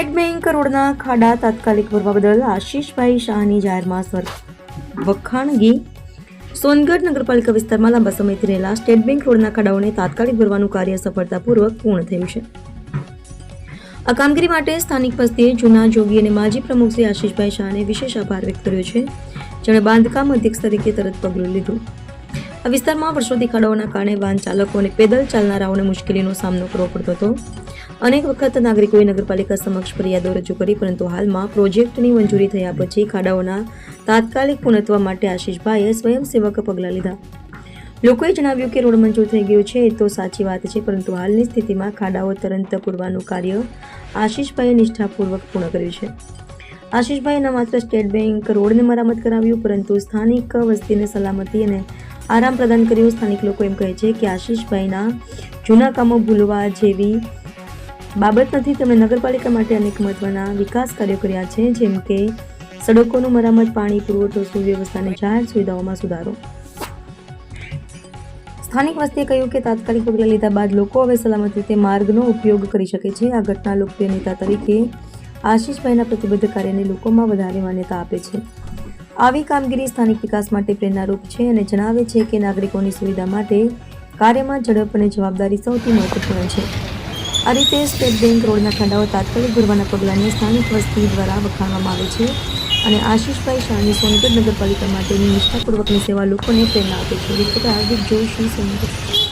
State bank રોડના ખાડા તાત્કાલિક ભરવા બદલ આશીષભાઈ શાહની જાહેરમાં સ્વર વખાણગી. સોનગઢ નગરપાલિકા વિસ્તારમાં લાંબા સમયથી રહેલા સ્ટેટ બેંક રોડના ખાડાઓને તાત્કાલિક ભરવાનું કાર્ય સફળતાપૂર્વક પૂર્ણ થયું છે. આ કામગીરી માટે સ્થાનિક વસ્તીએ જૂના જોગી અને માજી પ્રમુખ શ્રી આશીષભાઈ શાહને વિશેષ આભાર વ્યક્ત કર્યો છે. જેણે બાંધકામ અધ્યક્ષ તરીકે તરત પગલું લીધું. આ વિસ્તારમાં વર્ષોથી ખાડાઓના કારણે વાહન ચાલકો અને પેદલ ચાલનારાઓને મુશ્કેલીનો સામનો કરવો પડતો હતો. અનેક વખત નાગરિકોએ નગરપાલિકા સમક્ષ ફરિયાદો રજૂ કરી, પરંતુ હાલમાં પ્રોજેક્ટની મંજૂરી થયા પછી ખાડાઓના તાત્કાલિક પૂર્ણત્વ માટે આશીષભાઈએ સ્વયંસેવક પગલાં લીધા. લોકોએ જણાવ્યું કે રોડ મંજૂર થઈ ગયો છે, એ તો સાચી વાત છે, પરંતુ હાલની સ્થિતિમાં ખાડાઓ તરંત પૂરવાનું કાર્ય આશીષભાઈએ નિષ્ઠાપૂર્વક પૂર્ણ કર્યું છે. આશીષભાઈએ ન માત્ર સ્ટેટ બેંક રોડને મરામત કરાવ્યું, પરંતુ સ્થાનિક વસ્તીને સલામતી અને આરામ પ્રદાન કર્યો. સ્થાનિક લોકો એમ કહે છે કે આશીષભાઈના જૂના કામો ભૂલવા જેવી બાબત નથી. તેમણે નગરપાલિકા માટે અનેક મહત્વના વિકાસ કાર્યો કર્યા છે, જેમ કે સડકોનું મરામત, પાણી, પુરવઠો સુવ્યવસ્થા જાહેર સુવિધાઓમાં સુધારો. સ્થાનિક વસ્તીએ કહ્યું કે તાત્કાલિક પગલાં લીધા બાદ લોકો હવે સલામત રીતે માર્ગનો ઉપયોગ કરી શકે છે. આ ઘટના લોકપ્રિય નેતા તરીકે આશીષભાઈના પ્રતિબદ્ધ કાર્યને લોકોમાં વધારે માન્યતા આપે છે. આવી કામગીરી સ્થાનિક વિકાસ માટે પ્રેરણારૂપ છે અને જણાવે છે કે નાગરિકોની સુવિધા માટે કાર્યમાં ઝડપ અને જવાબદારી સૌથી મહત્વપૂર્ણ છે. આ રીતે સ્ટેટ બેંક રોડના ખાડાઓ તાત્કાલિક ભરવાના પગલાંને સ્થાનિક વસ્તી દ્વારા વખાણવામાં આવે છે અને આશીષભાઈ શાહની સોનગઢ નગરપાલિકા માટેની નિષ્ઠાપૂર્વકની સેવા લોકોને પ્રેરણા આપે છે. હાર્દિક જોશી, સોનગઢ.